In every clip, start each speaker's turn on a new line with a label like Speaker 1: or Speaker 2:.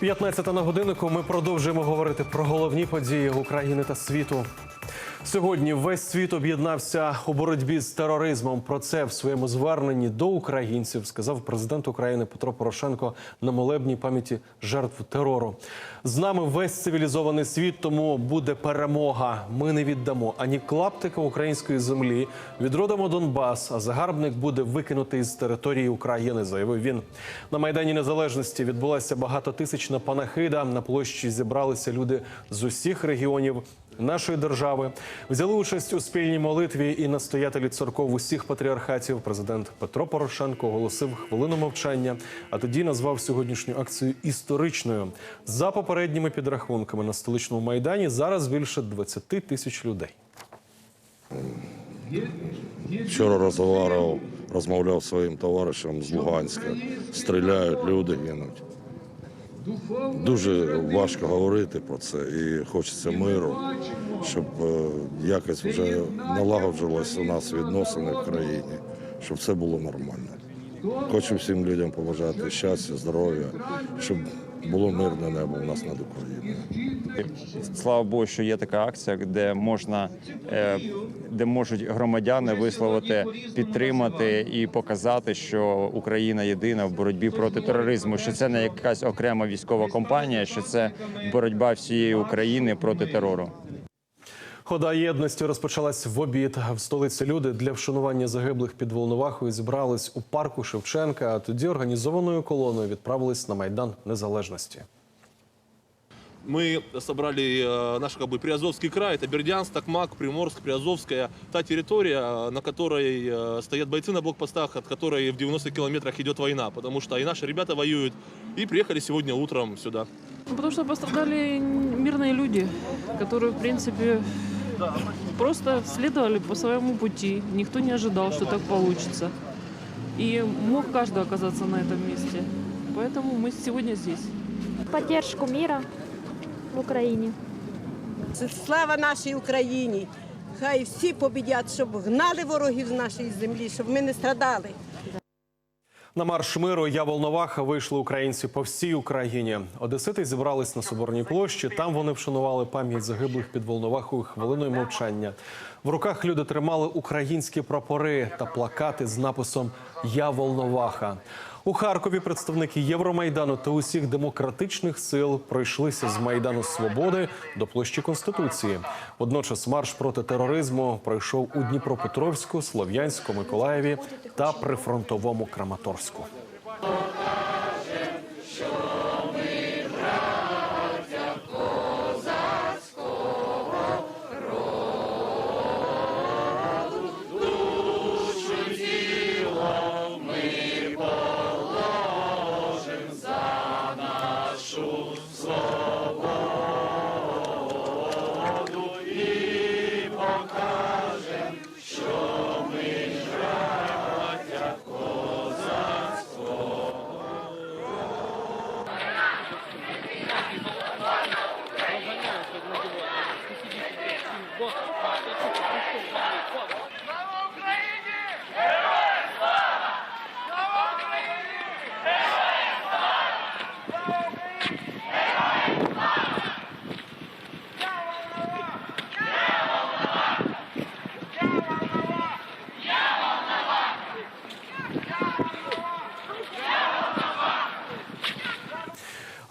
Speaker 1: 15 на годиннику ми продовжуємо говорити про головні події України та світу. Сьогодні весь світ об'єднався у боротьбі з тероризмом. Про це в своєму зверненні до українців сказав президент України Петро Порошенко на молебній пам'яті жертв терору. З нами весь цивілізований світ, тому буде перемога. Ми не віддамо ані клаптика української землі. Відродимо Донбас, а загарбник буде викинутий з території України. Заявив він на майдані Незалежності. Відбулася багатотисячна панахида. На площі зібралися люди з усіх регіонів нашої держави. Взяли участь у спільній молитві і настоятелі церков усіх патріархатів. Президент Петро Порошенко оголосив хвилину мовчання, а тоді назвав сьогоднішню акцію історичною. За попередніми підрахунками на столичному майдані зараз більше 20 тисяч людей.
Speaker 2: Вчора розмовляв, розмовляв своїм товаришем з Луганська. Стріляють, люди гинуть. Дуже важко говорити про це і хочеться миру, щоб е, якось вже налагоджувалися у нас відносини в країні, щоб все було нормально. Хочу всім людям побажати щастя, здоров'я, щоб було мирне небо у нас над Україною.
Speaker 3: Слава Богу, що є така акція, де можна е, де можуть громадяни висловити, підтримати і показати, що Україна єдина в боротьбі проти тероризму. Що це не якась окрема військова компанія, що це боротьба всієї України проти терору.
Speaker 1: Хода єдності розпочалась в обід. В столиці люди для вшанування загиблих під Волновахою зібрались у парку Шевченка. А тоді організованою колоною відправились на майдан Незалежності.
Speaker 4: Мы собрали э, наш как бы Приазовский край, это Бердянск, Токмак, Приморск, Приазовская, та территория, э, на которой э, стоят бойцы на блокпостах, от которой в 90 километрах идет война, потому что и наши ребята воюют, и приехали сегодня утром сюда.
Speaker 5: Ну, Потому что пострадали мирные люди, которые, в принципе, просто следовали по своему пути. Никто не ожидал, что так получится. И мог каждый оказаться на этом месте. Поэтому мы сегодня здесь.
Speaker 6: поддержку мира в Україні.
Speaker 7: Слава нашій Україні! Хай всі побідять, щоб гнали ворогів з нашої землі, щоб ми не страдали.
Speaker 1: На марш миру Я Волноваха вийшли українці по всій Україні. Одесити зібрались на Соборній площі. Там вони вшанували пам'ять загиблих під Волновахою хвилиною мовчання. В руках люди тримали українські прапори та плакати з написом Я Волноваха. У Харкові представники Євромайдану та усіх демократичних сил пройшлися з майдану Свободи до площі Конституції. Водночас марш проти тероризму пройшов у Дніпропетровську, Слов'янську, Миколаєві та прифронтовому Краматорську.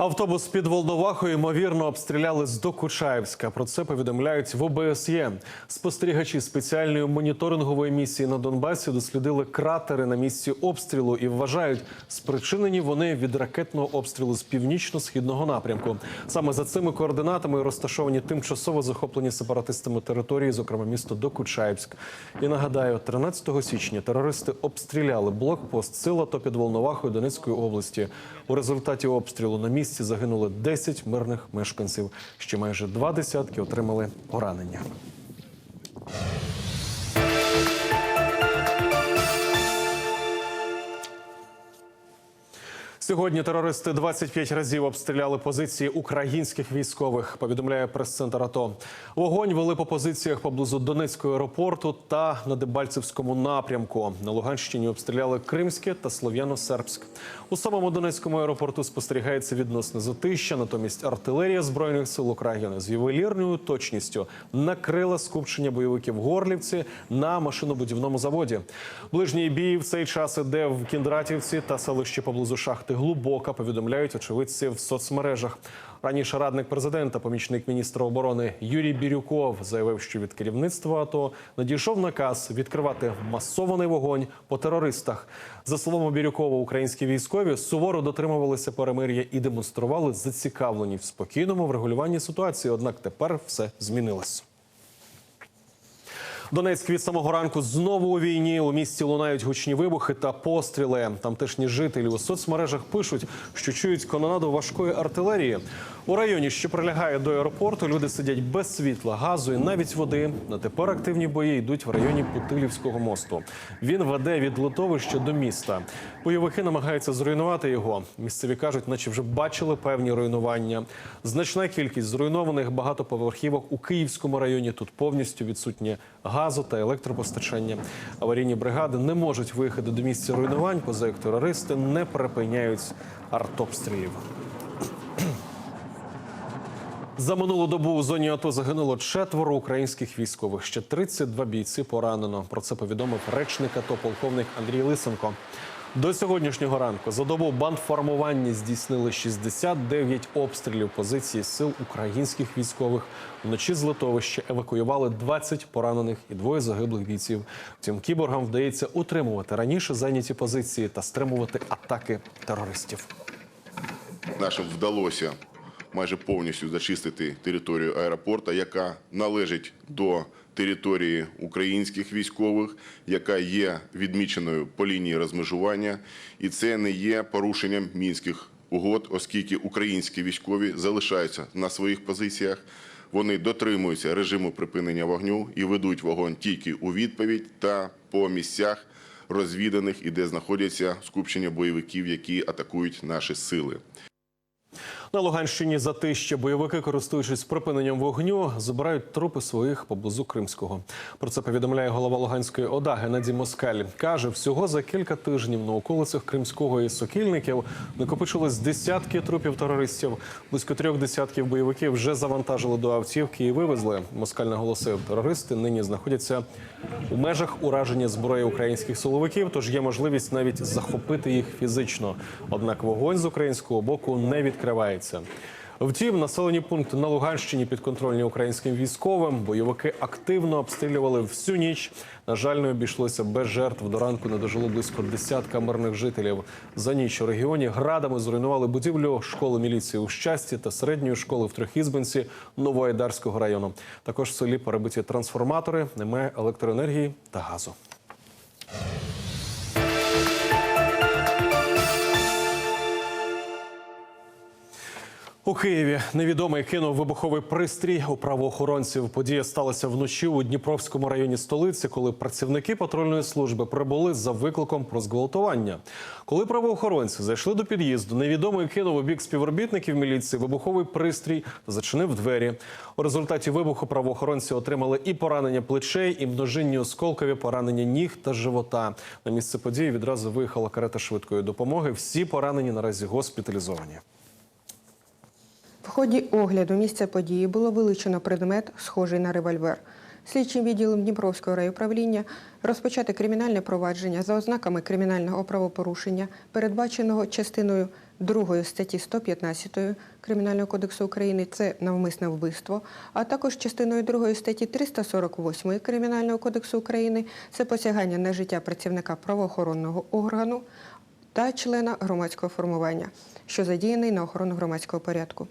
Speaker 1: Автобус під Волновахою ймовірно обстріляли з Докучаєвська. Про це повідомляють в ОБСЄ. Спостерігачі спеціальної моніторингової місії на Донбасі дослідили кратери на місці обстрілу і вважають, спричинені вони від ракетного обстрілу з північно-східного напрямку. Саме за цими координатами розташовані тимчасово захоплені сепаратистами території, зокрема місто Докучаєвськ. І нагадаю, 13 січня терористи обстріляли блокпост Сила то під Волновахою Донецької області. У результаті обстрілу на місці загинули 10 мирних мешканців. Ще майже два десятки отримали поранення. Сьогодні терористи 25 разів обстріляли позиції українських військових. Повідомляє прес-центр АТО. Вогонь вели по позиціях поблизу Донецького аеропорту та на Дебальцевському напрямку. На Луганщині обстріляли Кримське та Слов'яно-Сербськ. У самому Донецькому аеропорту спостерігається відносне затища. Натомість артилерія збройних сил України з ювелірною точністю накрила скупчення бойовиків Горлівці на машинобудівному заводі. Ближній бій в цей час іде в Кіндратівці та селищі поблизу шахти Глубока. Повідомляють очевидці в соцмережах. Раніше радник президента, помічник міністра оборони Юрій Бірюков заявив, що від керівництва АТО надійшов наказ відкривати масований вогонь по терористах. За словами Бірюкова, українські військові суворо дотримувалися перемир'я і демонстрували зацікавленість в спокійному врегулюванні ситуації. Однак тепер все змінилось. Донецьк від самого ранку знову у війні. У місті лунають гучні вибухи та постріли. Тамтешні жителі у соцмережах пишуть, що чують канонаду важкої артилерії. У районі, що прилягає до аеропорту, люди сидять без світла, газу і навіть води. На тепер активні бої йдуть в районі Путилівського мосту. Він веде від литовища до міста. Бойовики намагаються зруйнувати його. Місцеві кажуть, наче вже бачили певні руйнування. Значна кількість зруйнованих багатоповерхівок у Київському районі. Тут повністю відсутнє газу та електропостачання. Аварійні бригади не можуть виїхати до місця руйнувань, поза як терористи не припиняють артобстрілів. За минулу добу у зоні АТО загинуло четверо українських військових. Ще 32 бійці поранено. Про це повідомив речник АТО полковник Андрій Лисенко. До сьогоднішнього ранку за добу бандформування здійснили 69 обстрілів позиції сил українських військових. Вночі з литовища евакуювали 20 поранених і двоє загиблих бійців. Втім, кіборгам вдається утримувати раніше зайняті позиції та стримувати атаки терористів.
Speaker 8: Нашим вдалося майже повністю зачистити територію аеропорту, яка належить до території українських військових, яка є відміченою по лінії розмежування, і це не є порушенням мінських угод, оскільки українські військові залишаються на своїх позиціях. Вони дотримуються режиму припинення вогню і ведуть вогонь тільки у відповідь та по місцях розвіданих і де знаходяться скупчення бойовиків, які атакують наші сили.
Speaker 1: На Луганщині затища бойовики, користуючись припиненням вогню, забирають трупи своїх поблизу Кримського. Про це повідомляє голова Луганської ОДА Геннадій Москаль. Каже, всього за кілька тижнів на околицях Кримського і Сокільників накопичилось десятки трупів терористів. Близько трьох десятків бойовиків вже завантажили до автівки і вивезли. Москаль наголосив, терористи нині знаходяться у межах ураження зброї українських силовиків, тож є можливість навіть захопити їх фізично. Однак вогонь з українського боку не відкривається. Втім, населені пункти на Луганщині підконтрольні українським військовим. Бойовики активно обстрілювали всю ніч. На жаль, не обійшлося без жертв. До ранку не дожило близько десятка мирних жителів. За ніч у регіоні градами зруйнували будівлю школи міліції у щасті та середньої школи в Трьохізбинці Новоайдарського району. Також в селі перебиті трансформатори, немає електроенергії та газу. У Києві невідомий кинув вибуховий пристрій у правоохоронців. Подія сталася вночі у Дніпровському районі столиці, коли працівники патрульної служби прибули за викликом про зґвалтування. Коли правоохоронці зайшли до під'їзду, невідомий кинув у бік співробітників міліції вибуховий пристрій та зачинив двері. У результаті вибуху правоохоронці отримали і поранення плечей, і множинні осколкові поранення ніг та живота. На місце події відразу виїхала карета швидкої допомоги. Всі поранені наразі госпіталізовані.
Speaker 9: В ході огляду місця події було вилучено предмет, схожий на револьвер. Слідчим відділом Дніпровського райуправління розпочати кримінальне провадження за ознаками кримінального правопорушення, передбаченого частиною 2 статті 115 Кримінального кодексу України це навмисне вбивство, а також частиною 2 статті 348 Кримінального кодексу України це посягання на життя працівника правоохоронного органу та члена громадського формування, що задіяний на охорону громадського порядку.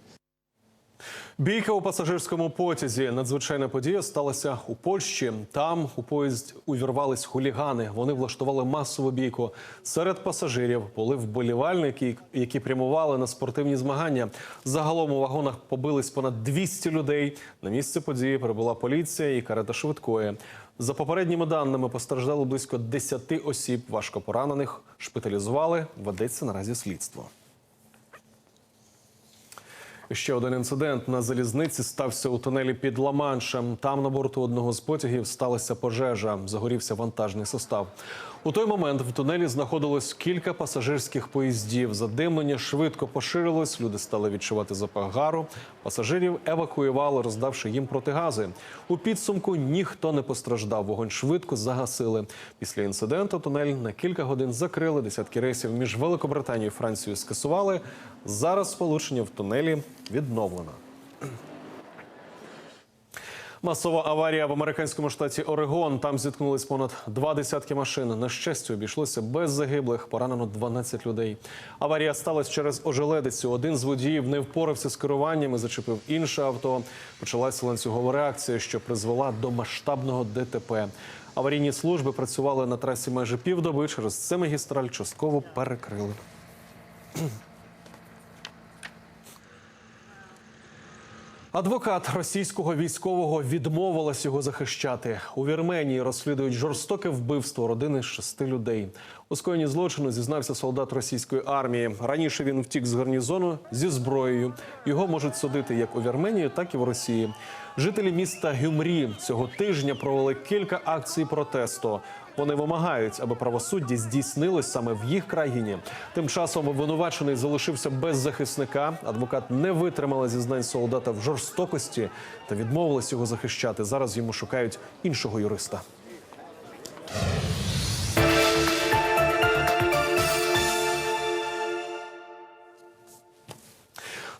Speaker 1: Бійка у пасажирському потязі. Надзвичайна подія сталася у Польщі. Там у поїзд увірвались хулігани. Вони влаштували масову бійку. Серед пасажирів були вболівальники, які прямували на спортивні змагання. Загалом у вагонах побились понад 200 людей. На місце події прибула поліція і карета швидкої. За попередніми даними постраждало близько 10 осіб. Важко поранених шпиталізували. Ведеться наразі слідство. Ще один інцидент на залізниці стався у тунелі під Ла-Маншем. Там на борту одного з потягів сталася пожежа. Загорівся вантажний состав. У той момент в тунелі знаходилось кілька пасажирських поїздів. Задимлення швидко поширилось. Люди стали відчувати запах гару. Пасажирів евакуювали, роздавши їм протигази. У підсумку ніхто не постраждав. Вогонь швидко загасили. Після інциденту тунель на кілька годин закрили. Десятки рейсів між Великобританією і Францією скасували. Зараз сполучення в тунелі відновлено. Масова аварія в американському штаті Орегон. Там зіткнулись понад два десятки машин. На щастя, обійшлося без загиблих. Поранено 12 людей. Аварія сталася через ожеледицю. Один з водіїв не впорався з керуванням і зачепив інше авто. Почалася ланцюгова реакція, що призвела до масштабного ДТП. Аварійні служби працювали на трасі майже півдоби. Через це магістраль частково перекрили. Адвокат російського військового відмовилась його захищати. У Вірменії розслідують жорстоке вбивство родини шести людей. У скоєнні злочину зізнався солдат російської армії. Раніше він втік з гарнізону зі зброєю. Його можуть судити як у Вірменії, так і в Росії. Жителі міста Гюмрі цього тижня провели кілька акцій протесту. Вони вимагають, аби правосуддя здійснилось саме в їх країні. Тим часом обвинувачений залишився без захисника. Адвокат не витримала зізнань солдата в жорстокості та відмовилась його захищати. Зараз йому шукають іншого юриста.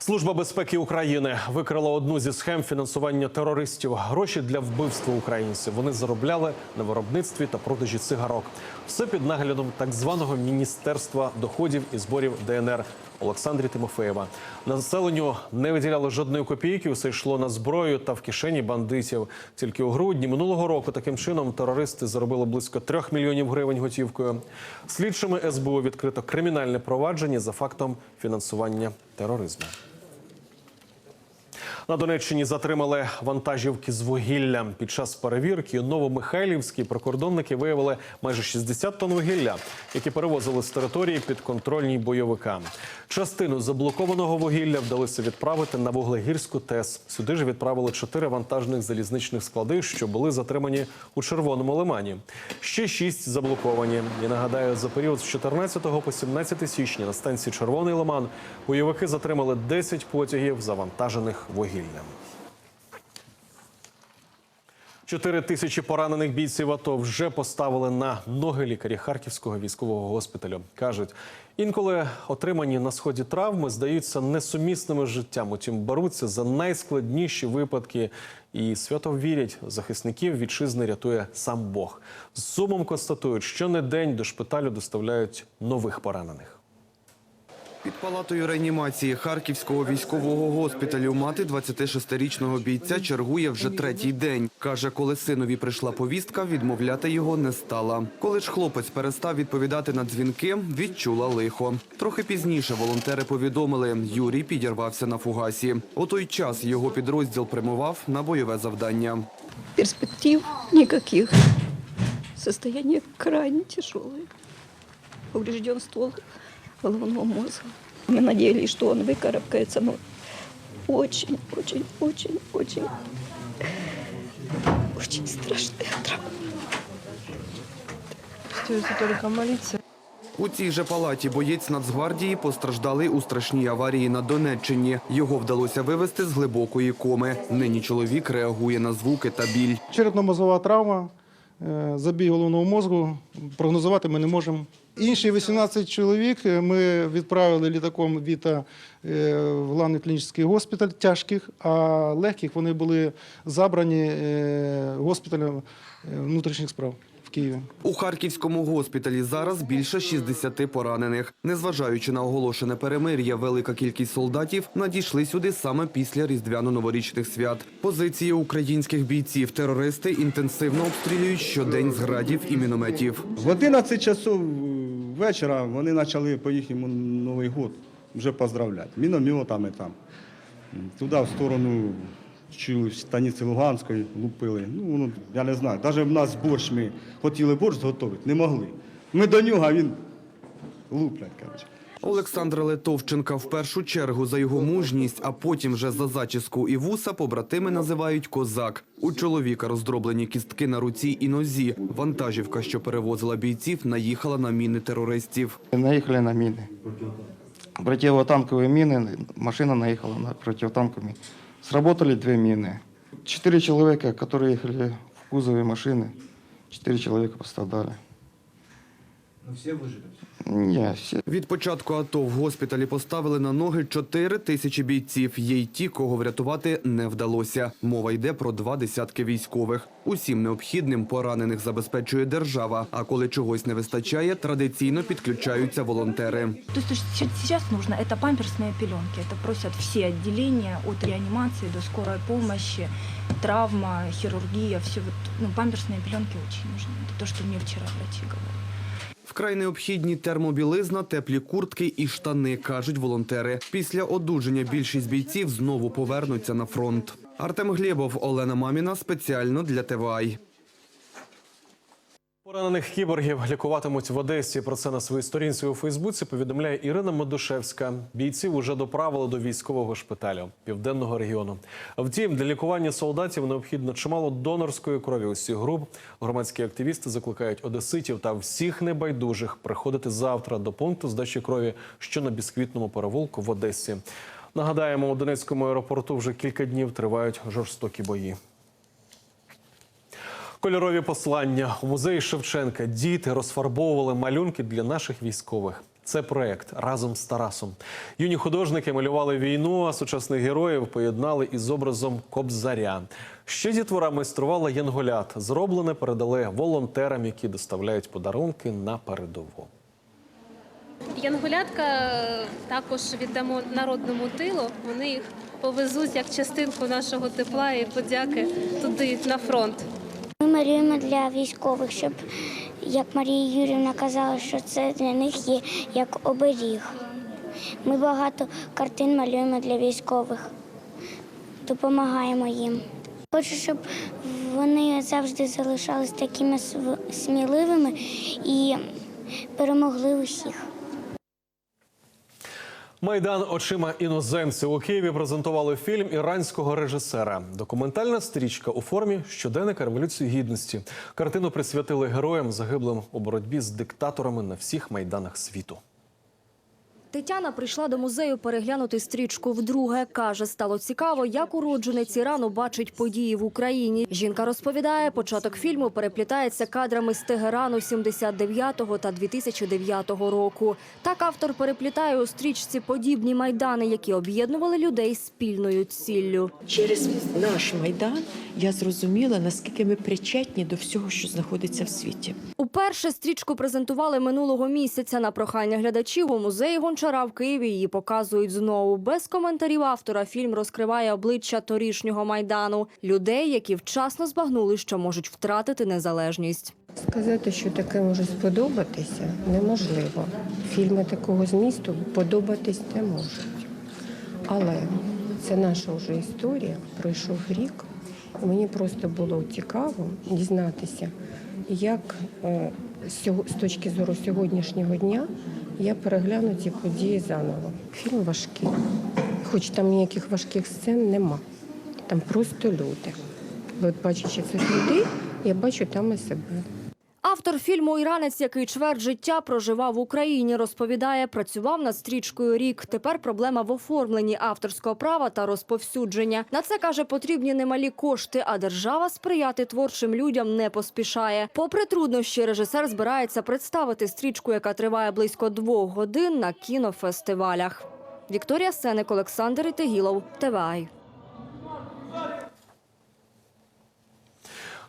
Speaker 1: Служба безпеки України викрила одну зі схем фінансування терористів. Гроші для вбивства українців вони заробляли на виробництві та продажі цигарок. Все під наглядом так званого міністерства доходів і зборів ДНР Олександрі Тимофеєва. Населенню не виділяли жодної копійки. Усе йшло на зброю та в кишені бандитів. Тільки у грудні минулого року таким чином терористи заробили близько трьох мільйонів гривень готівкою. Слідчими СБУ відкрито кримінальне провадження за фактом фінансування тероризму. На Донеччині затримали вантажівки з вугіллям. Під час перевірки у Новомихайлівській прикордонники виявили майже 60 тонн вугілля, які перевозили з території підконтрольній бойовикам. Частину заблокованого вугілля вдалося відправити на Вуглегірську ТЕС. Сюди ж відправили чотири вантажних залізничних склади, що були затримані у Червоному лимані. Ще шість заблоковані. І нагадаю, за період з 14 по 17 січня на станції Червоний лиман бойовики затримали 10 потягів, завантажених вугіллям. Чотири тисячі поранених бійців АТО вже поставили на ноги лікарі Харківського військового госпіталю. кажуть, інколи отримані на сході травми здаються несумісними з життям. Утім, беруться за найскладніші випадки і свято вірять, захисників вітчизни рятує сам Бог. З сумом констатують, що не день до шпиталю доставляють нових поранених.
Speaker 10: Під палатою реанімації Харківського військового госпіталю мати 26-річного бійця чергує вже третій день. Каже, коли синові прийшла повістка, відмовляти його не стала. Коли ж хлопець перестав відповідати на дзвінки, відчула лихо. Трохи пізніше волонтери повідомили, Юрій підірвався на фугасі. У той час його підрозділ прямував на бойове завдання.
Speaker 11: перспектив никаких. Состояние крайне тяжелое. Поврежден ствол головного мозга. Мы надеялись, что он выкарабкается, но очень, очень, очень, очень, очень страшная травма.
Speaker 5: Остается только молиться.
Speaker 10: У цій же палаті боєць Нацгвардії постраждалий у страшній аварії на Донеччині. Його вдалося вивести з глибокої коми. Нині чоловік реагує на звуки та біль.
Speaker 12: Черепно-мозгова травма, е, забій головного мозку. Прогнозувати ми не можемо. Інші 18 чоловік е, ми відправили літаком Віта е, в главний клінічний госпіталь тяжких, а легких вони були забрані е, госпіталем внутрішніх справ в Києві.
Speaker 10: У Харківському госпіталі зараз більше 60 поранених. Незважаючи на оголошене перемир'я, велика кількість солдатів надійшли сюди саме після різдвяно-новорічних свят. Позиції українських бійців терористи інтенсивно обстрілюють щодень з градів і мінометів.
Speaker 13: В 11 часов вечора вони почали по їхньому Новий год вже поздравляти. Мінометами там. Туди в сторону чули станиці Луганської лупили. Ну, воно, я не знаю. Навіть в нас борщ ми хотіли борщ зготувати, не могли. Ми до нього, а він луплять, коротше.
Speaker 10: Олександра Литовченка в першу чергу за його мужність, а потім вже за зачіску і вуса побратими називають козак. У чоловіка роздроблені кістки на руці і нозі. Вантажівка, що перевозила бійців, наїхала на міни терористів.
Speaker 14: Наехали на мины. Противотанковые мины, машина наехала на противотанковые. Сработали две мины. Четыре человека, которые ехали в кузове машины, четыре человека пострадали. Ну все выжили? Не, все.
Speaker 10: Від початку АТО в госпіталі поставили на ноги 4 тисячі бійців. Є й ті, кого врятувати не вдалося. Мова йде про два десятки військових. Усім необхідним поранених забезпечує держава. А коли чогось не вистачає, традиційно підключаються волонтери.
Speaker 11: То есть что сейчас нужно, это памперсные пеленки. Это просят все отделения от реанимации до скорой помощи, травма, хирургия, все вот, ну, памперсные пеленки очень нужны. Это то, что мне вчера врачи говорили.
Speaker 10: Вкрай необхідні термобілизна, теплі куртки і штани, кажуть волонтери. Після одужання більшість бійців знову повернуться на фронт. Артем Глєбов, Олена Маміна спеціально для ТВАЙ.
Speaker 1: Поранених кіборгів лікуватимуть в Одесі. Про це на своїй сторінці у Фейсбуці повідомляє Ірина Медушевська. Бійців уже доправили до військового шпиталю південного регіону. Втім, для лікування солдатів необхідно чимало донорської крові усіх груп. Громадські активісти закликають одеситів та всіх небайдужих приходити завтра до пункту здачі крові, що на бісквітному перевулку в Одесі. Нагадаємо, у Донецькому аеропорту вже кілька днів тривають жорстокі бої. Кольорові послання у музеї Шевченка діти розфарбовували малюнки для наших військових. Це проект разом з Тарасом. Юні художники малювали війну, а сучасних героїв поєднали із образом Кобзаря. Ще дітвора майструвала янголят. Зроблене передали волонтерам, які доставляють подарунки на передову.
Speaker 15: Янголятка е, також віддамо народному тилу. Вони їх повезуть як частинку нашого тепла і подяки туди на фронт.
Speaker 6: Малюємо для військових, щоб, як Марія Юрівна казала, що це для них є як оберіг. Ми багато картин малюємо для військових, допомагаємо їм. Хочу, щоб вони завжди залишались такими сміливими і перемогли усіх.
Speaker 1: Майдан очима іноземців у Києві презентували фільм іранського режисера. Документальна стрічка у формі щоденника революції гідності. Картину присвятили героям, загиблим у боротьбі з диктаторами на всіх майданах світу.
Speaker 16: Тетяна прийшла до музею переглянути стрічку вдруге. Каже, стало цікаво, як уродженець Ірану бачить події в Україні. Жінка розповідає, початок фільму переплітається кадрами з Тегерану 79-го та 2009 року. Так автор переплітає у стрічці подібні майдани, які об'єднували людей спільною ціллю.
Speaker 17: Через наш майдан я зрозуміла, наскільки ми причетні до всього, що знаходиться в світі.
Speaker 16: Уперше стрічку презентували минулого місяця на прохання глядачів у музеї Гончара в Києві. Її показують знову. Без коментарів автора фільм розкриває обличчя торішнього майдану людей, які вчасно збагнули, що можуть втратити незалежність.
Speaker 18: Сказати, що таке може сподобатися, неможливо. Фільми такого змісту подобатись не можуть. Але це наша вже історія, пройшов рік. І мені просто було цікаво дізнатися, як е, з точки зору сьогоднішнього дня я перегляну ці події заново. Фільм важкий, хоч там ніяких важких сцен нема. Там просто люди. От бачачи цих людей, я бачу там і себе.
Speaker 16: Автор фільму Іранець, який чверть життя проживав в Україні, розповідає, працював над стрічкою рік. Тепер проблема в оформленні авторського права та розповсюдження. На це каже, потрібні немалі кошти, а держава сприяти творчим людям не поспішає. Попри труднощі, режисер збирається представити стрічку, яка триває близько двох годин на кінофестивалях. Вікторія Сеник, Олександр Ітегілов, ТВАЙ.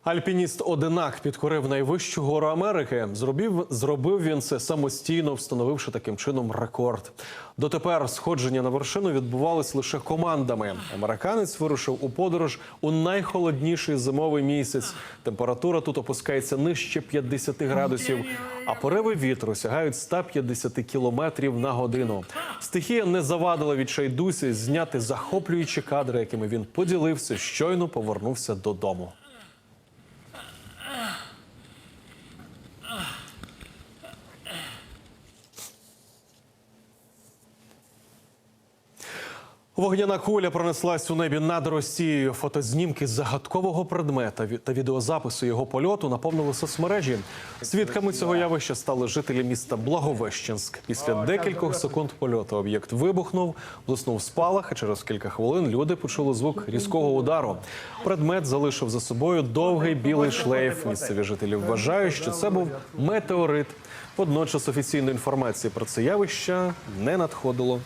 Speaker 1: Альпініст Одинак підкорив найвищу гору Америки. Зробив, зробив він це самостійно, встановивши таким чином рекорд. Дотепер сходження на вершину відбувались лише командами. Американець вирушив у подорож у найхолодніший зимовий місяць. Температура тут опускається нижче 50 градусів, а пориви вітру сягають 150 кілометрів на годину. Стихія не завадила відчайдусі зняти захоплюючі кадри, якими він поділився, щойно повернувся додому. Вогняна куля пронеслась у небі над Росією. Фотознімки загадкового предмета та відеозаписи його польоту наповнили соцмережі. Свідками цього явища стали жителі міста Благовещенськ. Після декількох секунд польоту об'єкт вибухнув, блиснув спалах, а через кілька хвилин люди почули звук різкого удару. Предмет залишив за собою довгий білий шлейф. Місцеві жителі вважають, що це був метеорит. Водночас офіційної інформації про це явище не надходило.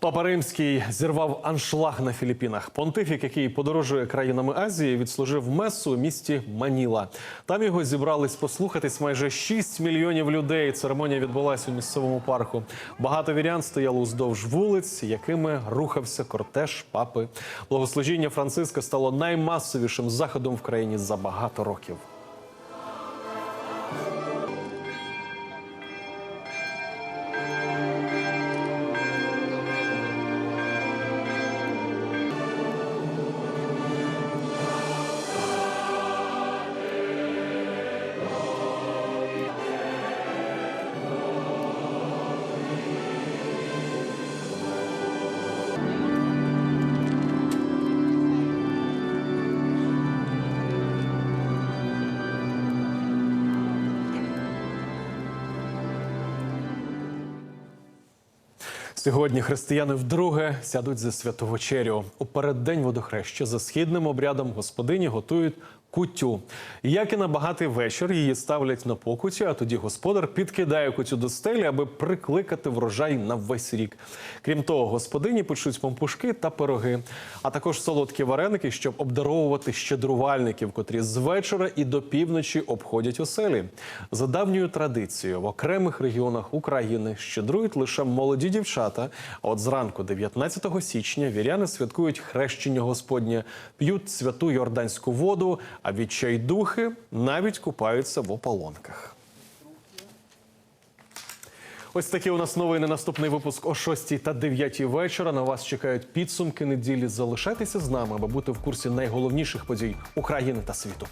Speaker 1: Папа Римський зірвав аншлаг на Філіппінах. Понтифік, який подорожує країнами Азії, відслужив месу у місті Маніла. Там його зібрались послухатись майже 6 мільйонів людей. Церемонія відбулася у місцевому парку. Багато вірян стояло уздовж вулиць, якими рухався кортеж папи. Благослужіння Франциска стало наймасовішим заходом в країні за багато років. Сьогодні християни вдруге сядуть за святу вечерю. У переддень водохреща за східним обрядом господині готують кутю. Як і на багатий вечір, її ставлять на покуті, а тоді господар підкидає кутю до стелі, аби прикликати врожай на весь рік. Крім того, господині печуть пампушки та пироги, а також солодкі вареники, щоб обдаровувати щедрувальників, котрі з вечора і до півночі обходять оселі. За давньою традицією в окремих регіонах України щедрують лише молоді дівчата. А от зранку, 19 січня, віряни святкують хрещення Господнє, п'ють святу йорданську воду, а відчайдухи навіть купаються в ополонках. Ось такі у нас новини. Наступний випуск о 6 та 9 вечора. На вас чекають підсумки неділі. Залишайтеся з нами, аби бути в курсі найголовніших подій України та світу.